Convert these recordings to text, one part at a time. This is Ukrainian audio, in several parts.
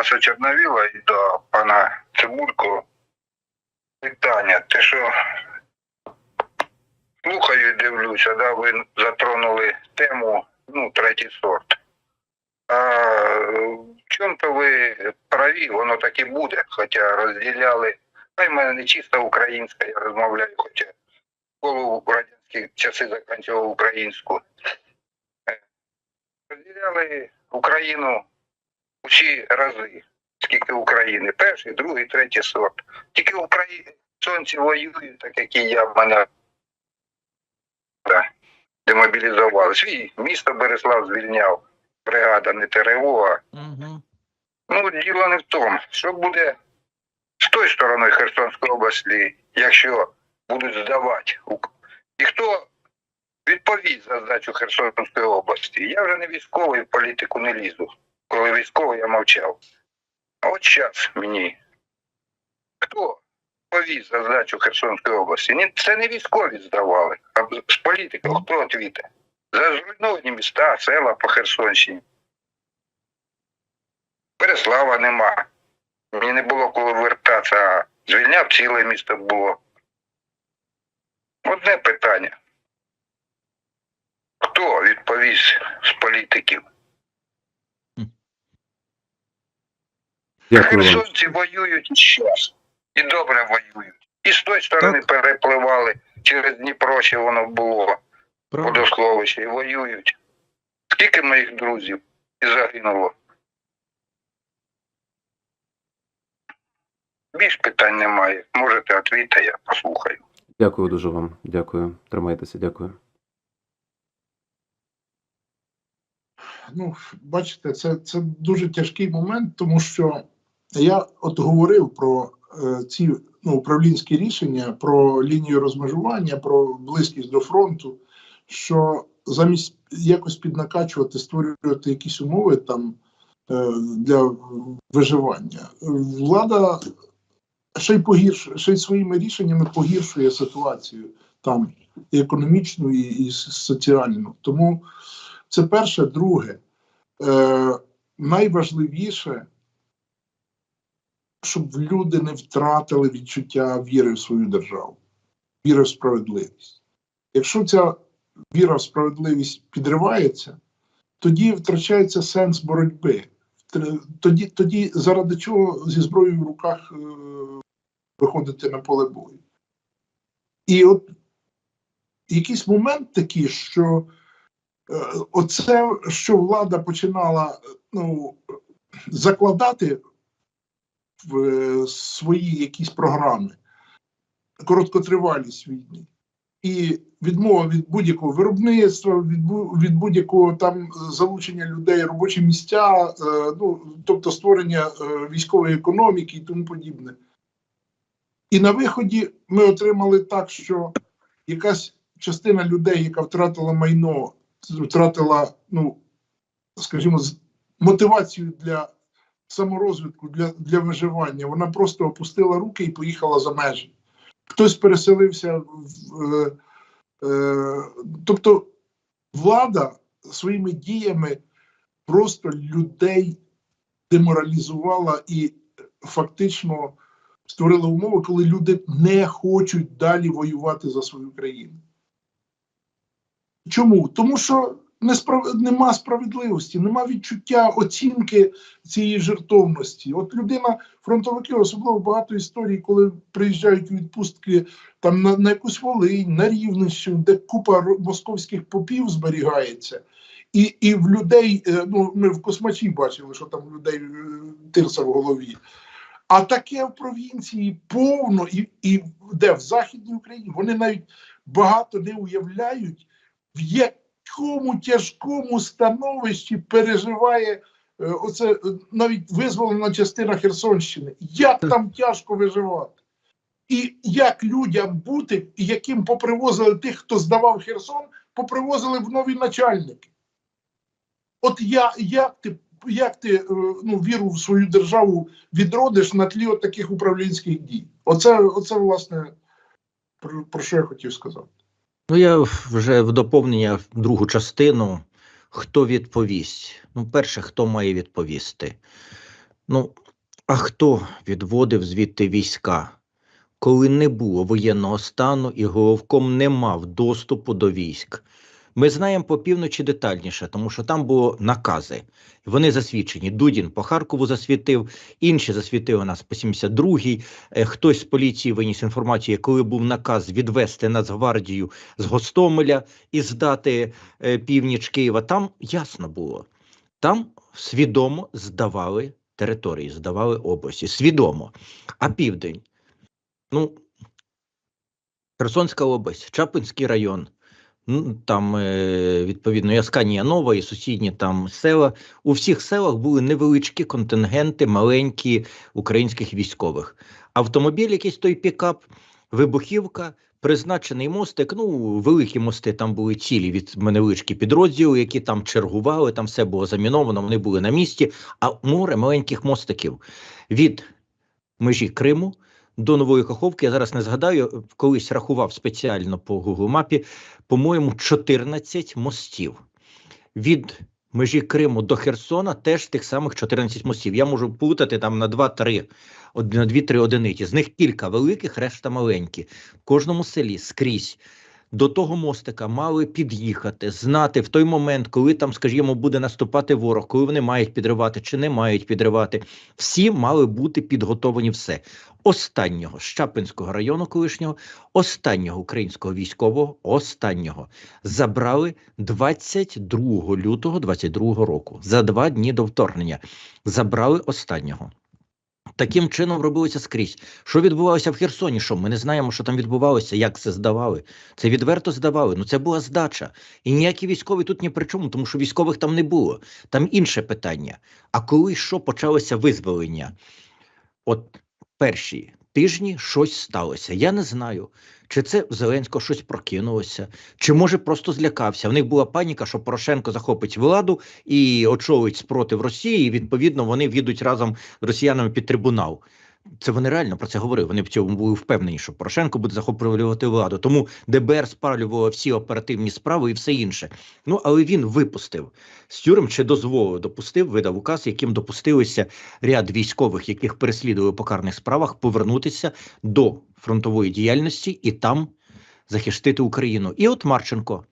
Тараса Чорновіла і до пана Цибулько питання. Те, що слухаю і дивлюся, да, ви затронули тему, ну, третій сорт. А в чому-то ви праві, воно так і буде, хоча розділяли. Хай в мене не чисто українська, я розмовляю, хоча школу в радянські часи закінчував українську. Е, Розділяли Україну усі рази, скільки України. Перший, другий, третій сорт. Тільки українці воюють, так як і я в мене да, демобілізували. Свій місто Береслав звільняв. Бригада не ТРО, Угу. Ну, діло не в тому, що буде з тої сторони Херсонської області, якщо будуть здавати. І хто відповість за здачу Херсонської області? Я вже не військовий, в політику не лізу. Коли військовий, я мовчав. А от зараз мені. Хто відповість за здачу Херсонської області? Це не військові здавали, а з політиків хто відвіте? За зруйновані міста, села по Херсонщині. Переслава нема. Мені не було коли вертатися, а звільняв ціле місто було. Одне питання. Хто відповість з політиків? Дякую вам. Херсонці воюють і зараз. І добре воюють. І з тої сторони перепливали через Дніпро, ще воно було водосховище, і воюють. Скільки моїх друзів і загинуло? Більш питань немає. Можете відповісти, я послухаю. Дякую дуже вам. Дякую. Тримайтеся, дякую. ну, бачите, це, це дуже тяжкий момент, тому що я от говорив про е, ці ну, управлінські рішення, про лінію розмежування, про близькість до фронту, що замість якось піднакачувати, створювати якісь умови там е, для виживання, влада ще й погіршує, ще й своїми рішеннями погіршує ситуацію там і економічну, і, і соціальну. Тому це перше, друге. Е, найважливіше, щоб люди не втратили відчуття віри в свою державу, віри в справедливість. Якщо ця віра в справедливість підривається, тоді втрачається сенс боротьби. Тоді, тоді заради чого зі зброєю в руках е, виходити на поле бою. І от якийсь момент такий, що Е, Оце, що влада починала ну, закладати свої якісь програми, короткотривалість війни, і відмова від будь-якого виробництва, від, будь-якого там е, залучення людей, робочі місця, е, ну, тобто створення е, військової економіки і тому подібне. І на виході ми отримали так, що якась частина людей, яка втратила майно, втратила, ну, скажімо, мотивацію для саморозвитку, для, для виживання. Вона просто опустила руки і поїхала за межі. Хтось переселився в. Е, е, тобто влада своїми діями просто людей деморалізувала і фактично створила умови, коли люди не хочуть далі воювати за свою країну. Чому? Тому що несправ... нема справедливості, нема відчуття оцінки цієї жертовності. От людина, фронтовики, особливо багато історій, коли приїжджають у відпустки там на, на якусь Волинь, на Рівненщину, де купа московських попів зберігається. І, і в людей, е, ну ми в космачі бачили, що там людей е, тирса в голові. А таке в провінції повно, і, і де в Західній Україні вони навіть багато не уявляють, в якому тяжкому становищі переживає е, оце е, навіть визволена частина Херсонщини. Як там тяжко виживати? І як людям бути, і яким попривозили тих, хто здавав Херсон, попривозили в нові начальники. От я, як ти, як ти е, ну, віру в свою державу відродиш на тлі от таких управлінських дій? Оце, оце власне, про, про що я хотів сказати. Ну, я вже в доповнення в другу частину. Хто відповість? Ну, перше, хто має відповісти? Ну, а хто відводив звідти війська, коли не було воєнного стану і головком не мав доступу до військ? Ми знаємо по півночі детальніше, тому що там було накази. Вони засвідчені. Дудін по Харкову засвітив, інші засвітили нас по 72-й. Е, Хтось з поліції виніс інформацію, коли був наказ відвести Нацгвардію з Гостомеля і здати е, північ Києва. Там ясно було. Там свідомо здавали території, здавали області. Свідомо. А південь. Ну, Херсонська область, Чапинський район. Ну, там, е, відповідно, Ясканія Нова і сусідні там села. У всіх селах були невеличкі контингенти, маленькі українських військових. Автомобіль, якийсь той пікап, вибухівка, призначений мостик. Ну, великі мости там були цілі від невеличкі підрозділи, які там чергували, там все було заміновано, вони були на місці. А море маленьких мостиків від межі Криму до Нової Каховки. Я зараз не згадаю, колись рахував спеціально по Google мапі, по-моєму, 14 мостів. Від межі Криму до Херсона теж тих самих 14 мостів. Я можу плутати там на 2-3, на 2-3 одиниці. З них кілька великих, решта маленькі. В кожному селі скрізь. До того мостика мали під'їхати, знати в той момент, коли там, скажімо, буде наступати ворог, коли вони мають підривати чи не мають підривати. Всі мали бути підготовлені все. Останнього з Чапинського району колишнього, останнього українського військового, останнього забрали 22 лютого 22 року. За два дні до вторгнення забрали останнього. Таким чином робилося скрізь. Що відбувалося в Херсоні? Що ми не знаємо, що там відбувалося, як це здавали. Це відверто здавали. Ну це була здача. І ніякі військові тут ні при чому, тому що військових там не було. Там інше питання. А коли що почалося визволення? От перші тижні щось сталося. Я не знаю, чи це Зеленського щось прокинулося, чи може просто злякався. В них була паніка, що Порошенко захопить владу і очолить спротив Росії. І відповідно вони в'їдуть разом з росіянами під трибунал. Це вони реально про це говорили. Вони в цьому були впевнені, що Порошенко буде захоплювати владу. Тому ДБР спалювало всі оперативні справи і все інше. Ну але він випустив з тюрем чи дозволив, допустив, видав указ, яким допустилися ряд військових, яких переслідували по карних справах, повернутися до фронтової діяльності і там захистити Україну. І от Марченко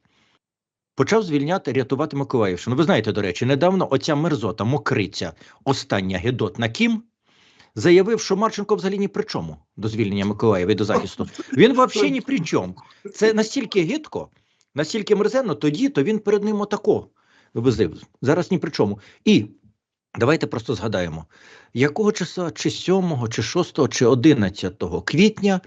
почав звільняти, рятувати Миколаївщину. Ви знаєте, до речі, недавно оця мерзота, мокриця, остання Гедот Кім, заявив, що Марченко взагалі ні при чому до звільнення Миколаєва і до захисту. Він взагалі ні при чому. Це настільки гидко, настільки мерзенно, тоді то він перед ним отако визив. Зараз ні при чому. І давайте просто згадаємо, якого числа, чи 7, чи 6, чи 11 квітня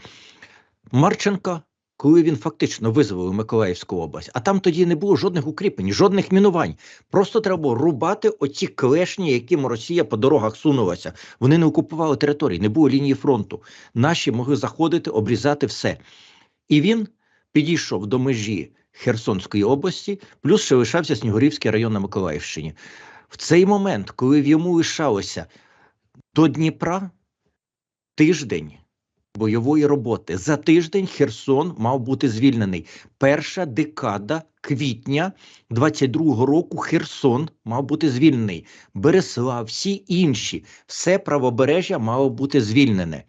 Марченка, коли він фактично визволив Миколаївську область, а там тоді не було жодних укріплень, жодних мінувань. Просто треба було рубати оці клешні, яким Росія по дорогах сунулася. Вони не окупували території, не було лінії фронту. Наші могли заходити, обрізати все. І він підійшов до межі Херсонської області, плюс ще лишався Снігурівський район на Миколаївщині. В цей момент, коли в йому лишалося до Дніпра тиждень бойової роботи, за тиждень Херсон мав бути звільнений. Перша декада квітня 22-го року Херсон мав бути звільнений. Береслав, всі інші, все правобережжя мало бути звільнене.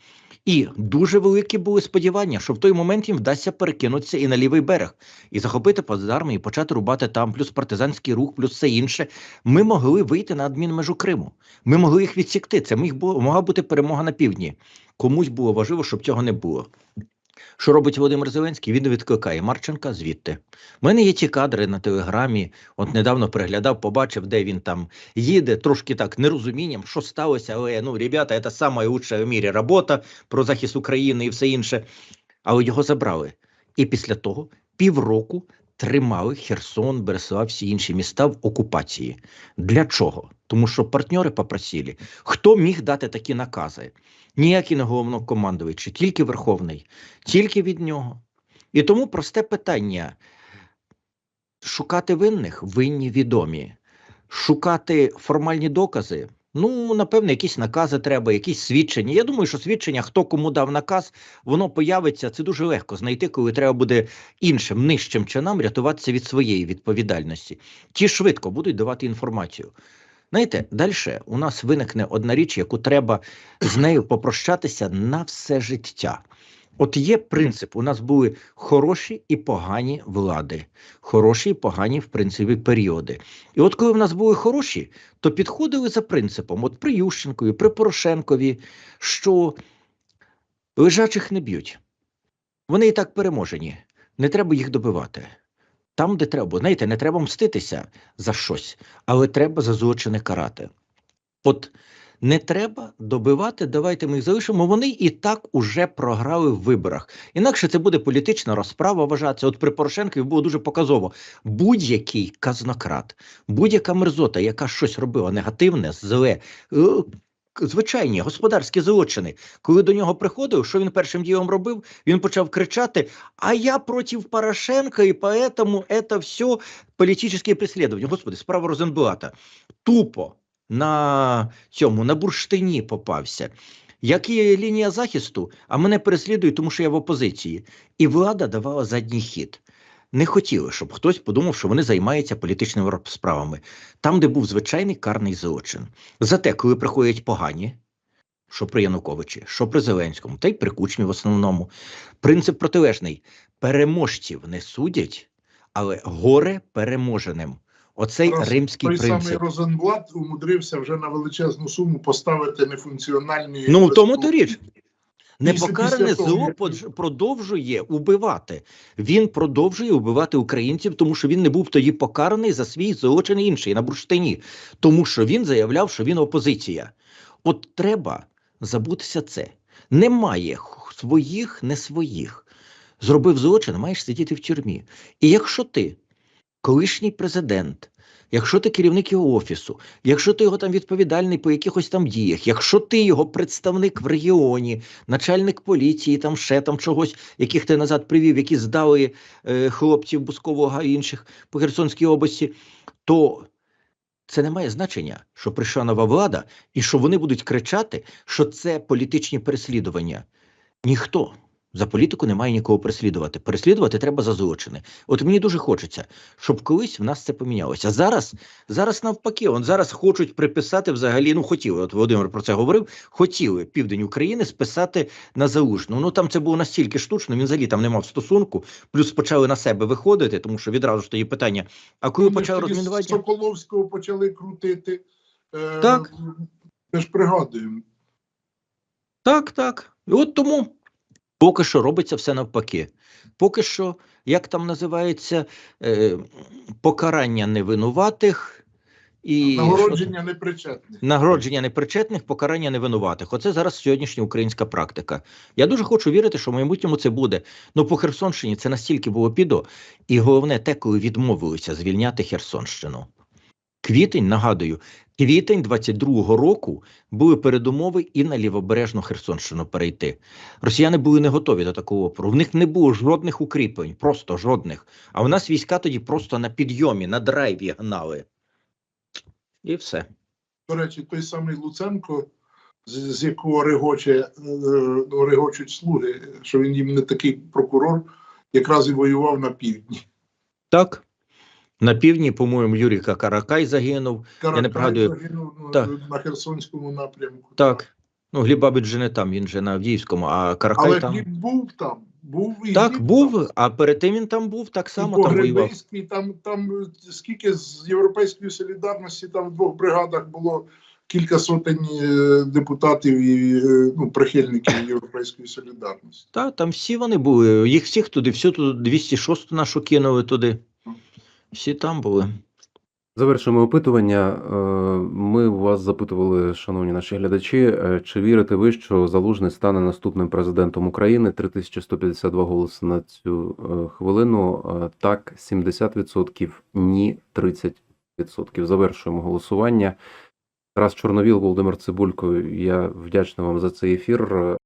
І дуже великі були сподівання, що в той момент їм вдасться перекинутися і на лівий берег, і захопити плацдарми, і почати рубати там, плюс партизанський рух, плюс все інше. Ми могли вийти на адмінмежу Криму. Ми могли їх відсікти. Це міг було могла бути перемога на півдні. Комусь було важливо, щоб цього не було. Що робить Володимир Зеленський? Він відкликає Марченка звідти. У мене є ті кадри на телеграмі. От недавно переглядав, побачив, де він там їде, трошки так нерозумінням, що сталося. Але ну, ребята, це лучша в мірі робота про захист України і все інше. Але його забрали. І після того півроку тримали Херсон, Береслав, всі інші міста в окупації. Для чого? Тому що партнери попросили. Хто міг дати такі накази? Ніякий не головнокомандуючий, тільки Верховний, тільки від нього. І тому просте питання: шукати винних винні відомі, шукати формальні докази. Ну, напевне, якісь накази треба, якісь свідчення. Я думаю, що свідчення, хто кому дав наказ, воно появиться. Це дуже легко знайти, коли треба буде іншим нижчим чинам рятуватися від своєї відповідальності. Ті швидко будуть давати інформацію. Знаєте, далі у нас виникне одна річ, яку треба з нею попрощатися на все життя. От є принцип: у нас були хороші і погані влади, хороші і погані, в принципі, періоди. І от коли в нас були хороші, то підходили за принципом: от при Ющенкові, при Порошенкові, що лежачих не б'ють. Вони і так переможені. Не треба їх добивати. Там, де треба, знаєте, не треба мститися за щось, але треба за злочини карати. От не треба добивати, давайте ми їх залишимо. Вони і так уже програли в виборах. Інакше це буде політична розправа вважатися. От при Порошенкові було дуже показово. Будь-який казнократ, будь-яка мерзота, яка щось робила негативне, зле, е, звичайні господарські злочини. Коли до нього приходив, що він першим ділом робив? Він почав кричати: А я проти Порошенка, і поэтому это все політичне преслідування. Господи, справа Розенблата. Тупо на цьому, на бурштині попався. Як лінія захисту, а мене переслідують, тому що я в опозиції. І влада давала задній хід. Не хотіли, щоб хтось подумав, що вони займаються політичними справами. Там, де був звичайний карний злочин. Зате, коли приходять погані, що при Януковичі, що при Зеленському, та й при Кучмі в основному, принцип протилежний: переможців не судять, але горе переможеним. Оцей Раз римський Той самий. Розенблат умудрився вже на величезну суму поставити нефункціональні. Ну, в тому то річ. Непокаране зло продовжує убивати. Він продовжує убивати українців, тому що він не був тоді покараний за свій злочин інший на бурштині, тому що він заявляв, що він опозиція. От треба забутися це. Немає своїх, не своїх. Зробив злочин, маєш сидіти в тюрмі. І якщо ти колишній президент, якщо ти керівник його офісу, якщо ти його там відповідальний по якихось там діях, якщо ти його представник в регіоні, начальник поліції, там ще там чогось, яких ти назад привів, які здали е, хлопців Бускового і інших по Херсонській області, то це не має значення, що прийшла нова влада, і що вони будуть кричати, що це політичні переслідування. Ніхто за політику не має нікого переслідувати. Переслідувати треба за злочини. От мені дуже хочеться, щоб колись в нас це помінялося. Зараз, зараз навпаки, он зараз хочуть приписати взагалі. Ну хотіли. От Володимир про це говорив. Хотіли південь України списати на залужну. Ну там це було настільки штучно. Він взагалі там не мав стосунку. Плюс почали на себе виходити, тому що відразу ж тоді питання. А коли Вони почали розмінування? Соколовського почали крутити. Е, Так. Ми ж пригадуємо. Так, так. І от тому поки що робиться все навпаки. Поки що, як там називається, е, покарання невинуватих і? Нагородження непричетних. нагородження непричетних, покарання невинуватих. Оце зараз сьогоднішня українська практика. Я дуже хочу вірити, що в майбутньому це буде. Ну по Херсонщині це настільки було підо, і головне те, коли відмовилися звільняти Херсонщину. Квітень, нагадую, квітень 22-го року були передумови і на лівобережну Херсонщину перейти. Росіяни були не готові до такого опору. В них не було жодних укріплень, просто жодних. А у нас війська тоді просто на підйомі, на драйві гнали. І все. До речі, той самий Луценко, з, з якого регоче, е, ну, регочуть слуги, що він їм не такий прокурор, якраз і воював на півдні. Так. На півдні, по-моєму, Юрій Каракай загинув. Каракай не пригадую. загинув ну, Так. на Херсонському напрямку. Так. Ну, Глібабич же не там, він же на Авдіївському, а Каракай Але там. Гліб був там. Був і Так, Гліб був, там. а перед тим він там був, так само і там воював. Там, там скільки з Європейської солідарності, там в двох бригадах було кілька сотень е, депутатів і е, ну, прихильників Європейської солідарності. Та, там всі вони були. Їх всіх туди, всю туди 206 нашу кинули туди. Всі там були. Завершуємо опитування. Е, Ми вас запитували, шановні наші глядачі, е, чи вірите ви, що Залужний стане наступним президентом України? 3152 голоси на цю е, хвилину. Так, 70%, ні, 30%. Завершуємо голосування. Тарас Чорновіл, Володимир Цибулько, я вдячний вам за цей ефір.